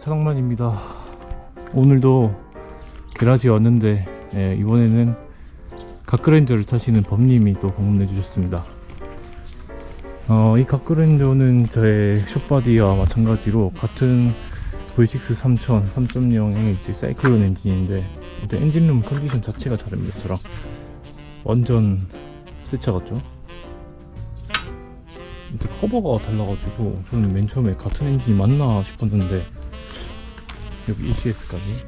차상만입니다. 오늘도 게라지 왔는데 예, 이번에는 가크렌저를 타시는 범님이 또 방문해 주셨습니다. 어, 이 가크렌저는 저의 숏바디와 마찬가지로 같은 V6 3000 3.0의 이제 사이클론 엔진인데 일단 엔진룸 컨디션 자체가 다릅니다. 저랑 완전 새차 같죠? 근데 커버가 달라가지고 저는 맨 처음에 같은 엔진이 맞나 싶었는데 여기 ECS까지.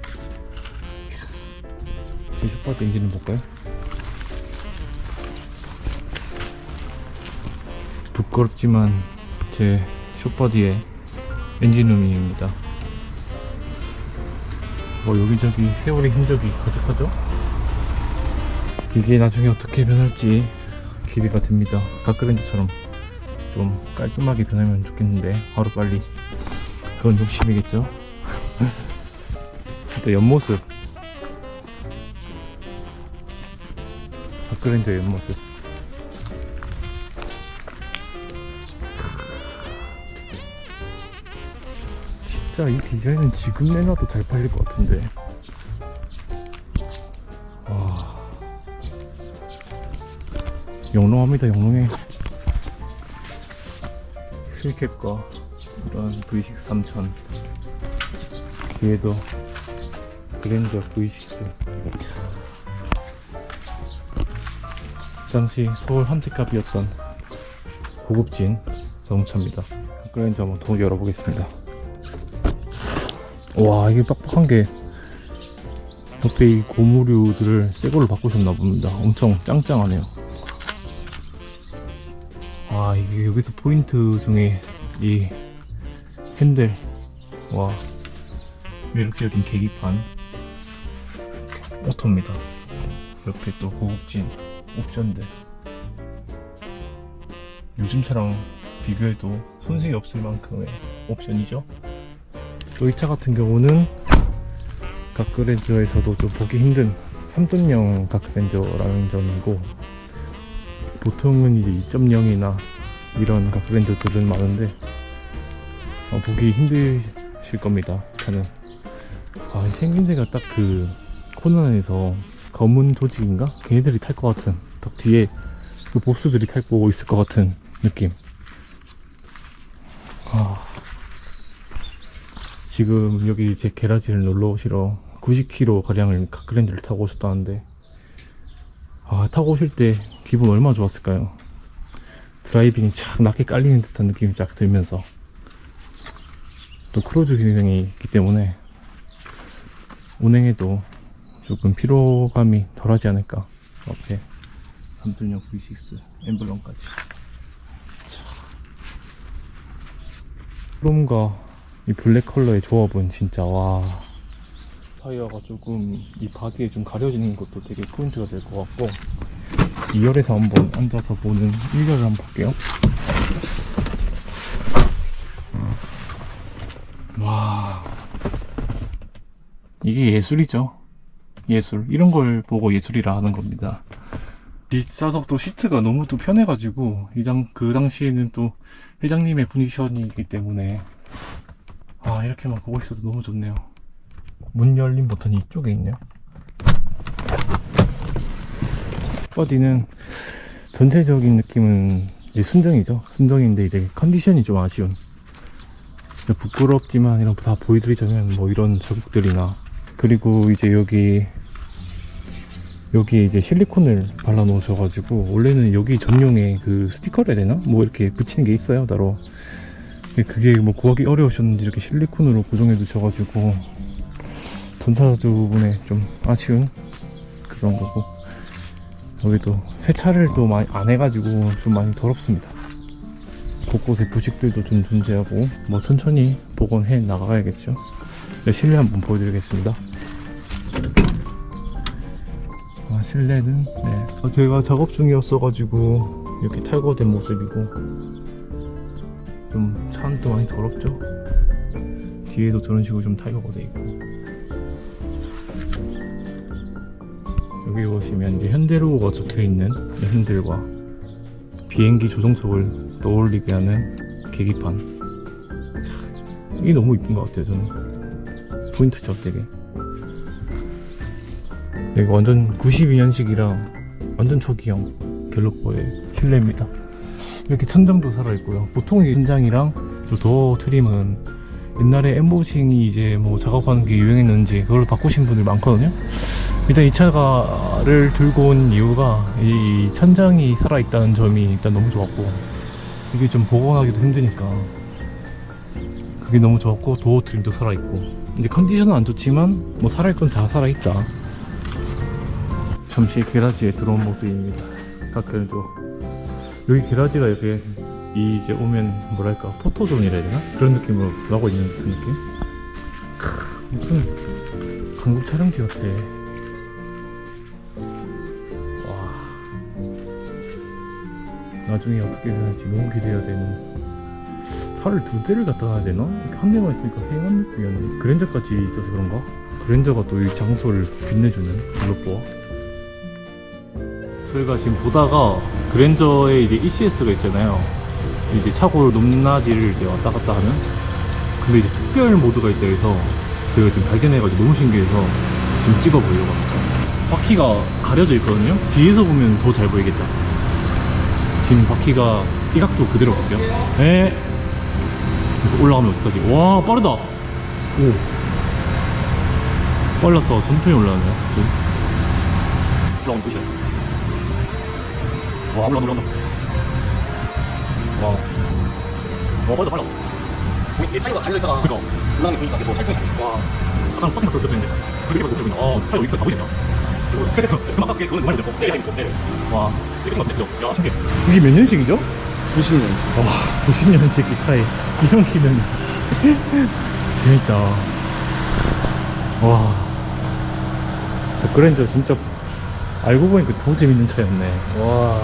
제 슈퍼드 엔진을 볼까요? 부끄럽지만 제 슈퍼디의 엔진룸입니다. 뭐 여기저기 세월의 흔적이 가득하죠? 이게 나중에 어떻게 변할지 기대가 됩니다. 가크렌즈처럼 좀 깔끔하게 변하면 좋겠는데 하루빨리. 그건 욕심이겠죠 일단 옆모습. 바크렌즈의 옆모습. 진짜 이 디자인은 지금 내놔도 잘 팔릴 것 같은데. 와. 영롱합니다 영롱해. 휠캡과 이런 V6 3000 뒤에도 그랜저 V6 당시 서울 한채값이었던 고급진 자동차입니다. 그랜저 한번 더 열어보겠습니다. 와 이게 빡빡한 게 옆에 이 고무류들을 새 걸로 바꾸셨나 봅니다. 엄청 짱짱하네요. 아 이게 여기서 포인트 중에 이 핸들. 와 매력적인 계기판 오토입니다. 옆에 또 고급진 옵션들. 요즘 차랑 비교해도 손색이 없을 만큼의 옵션이죠. 또 이 차 같은 경우는 가크렌저에서도 좀 보기 힘든 3.0 가크렌저라는 점이고 보통은 이제 2.0이나 이런 가크렌저들은 많은데 어, 보기 힘드실 겁니다. 저는. 아, 생긴 데가 딱그 코난에서 검은 조직인가? 걔네들이 탈 것 같은 딱 뒤에 그 보스들이 탈고 있을 것 같은 느낌. 아, 지금 여기 제 게라지를 놀러 오시러 90km 가량을 가크렌저를 타고 오셨다는데 아, 타고 오실 때 기분 얼마나 좋았을까요? 드라이빙이 착 낮게 깔리는 듯한 느낌이 쫙 들면서 또 크루즈 기능이 있기 때문에 운행에도 조금 피로감이 덜하지 않을까. 앞에 3.0 V6 엠블럼까지. 자. 크롬과 이 블랙 컬러의 조합은 진짜 와. 타이어가 조금 이 바디에 좀 가려지는 것도 되게 포인트가 될 것 같고. 2열에서 한번 앉아서 보는 1열을 한번 볼게요. 와. 이게 예술이죠 예술 이런 걸 보고 예술이라 하는 겁니다. 뒷좌석도 시트가 너무 또 편해가지고 이당 그 당시에는 또 회장님의 포지션이기 때문에. 아 이렇게만 보고 있어도 너무 좋네요. 문 열림 버튼이 이쪽에 있네요. 버디는 전체적인 느낌은 이제 순정이죠. 순정인데 이제 컨디션이 좀 아쉬운. 부끄럽지만 이런 거다 보여드리자면 뭐 이런 자국들이나 그리고 이제 여기 여기 이제 실리콘을 발라 놓으셔 가지고 원래는 여기 전용의 그 스티커를 해야 되나? 뭐 이렇게 붙이는 게 있어요 따로. 그게 뭐 구하기 어려우셨는지 이렇게 실리콘으로 고정해 두셔 가지고 전차주분에 좀 아쉬운 그런 거고. 여기도 세차를 또 많이 안 해가지고 좀 많이 더럽습니다. 곳곳에 부식들도 좀 존재하고 뭐 천천히 복원해 나가야겠죠. 네, 실내 한번 보여드리겠습니다. 아, 실내는 네. 어, 저희가 작업 중이었어가지고 이렇게 탈거된 모습이고 좀또 많이 더럽죠? 뒤에도 저런 식으로 좀 탈거가 돼 있고. 여기 보시면 이제 현대로고가 적혀 있는 핸들과 비행기 조종석을 떠올리게 하는 계기판. 참, 이게 너무 이쁜 것 같아요 저는 포인트죠 되게. 여기 완전 92년식이랑 완전 초기형 갤럭버의 실내입니다. 이렇게 천장도 살아있고요. 보통 이 천장이랑 저 도어 트림은 옛날에 엠보싱이 이제 뭐 작업하는 게 유행했는지 그걸 바꾸신 분들 많거든요. 일단 이 차를 들고 온 이유가 이 천장이 살아있다는 점이 일단 너무 좋았고 이게 좀 복원하기도 힘드니까 그게 너무 좋았고 도어 트림도 살아있고 이제 컨디션은 안 좋지만 뭐 살아있 건 다 살아있다. 잠시 게라지에 들어온 모습입니다. 가까이도. 여기 게라지가 이렇게 이 이제 오면 뭐랄까 포토존이라 해야 되나? 그런 느낌으로 나고 있는 그 느낌? 크, 무슨 한국 촬영지 같아. 와. 나중에 어떻게 변할지 너무 기대해야 되는 차를 두 대를 갖다 놔야 되나? 한 대만 있으니까 헤이한 느낌이었네. 그랜저까지 있어서 그런가? 그랜저가 또 이 장소를 빛내주는 블록보아 저희가 지금 보다가 그랜저에 이제 ECS가 있잖아요. 이제 차고 높낮이를 이제 왔다 갔다 하는? 근데 이제 특별 모드가 있다 해서 저희가 지금 발견해가지고 너무 신기해서 지금 찍어보려고 합니다. 바퀴가 가려져 있거든요? 뒤에서 보면 더 잘 보이겠다. 지금 바퀴가 이 각도 그대로 볼게요. 네 올라가면 어떡하지? 와 빠르다. 오. 빨랐다. 천천히 올라가네요. 올라오는 보시나요 와 올라온다 올라온다 와. 와, 빨라 빨라 이 타이어가 갈려있다가 그니까. 올라가면 보니까 이게 더 찰떡이 잘 와. 아까는 빠진 각도 켰었는데 그렇게 바꿔 보인다 아 타이어 여기까지 다 보이네. 그거는 많이 됐고 내가 있고 네. 와. 이렇게 맞겠죠. 야 신기해. 이게 몇 년식이죠? 90년 와 90년식 이 차에 이런 기능 재밌다. 와. 그랜저 진짜 알고 보니까 더 재밌는 차였네. 와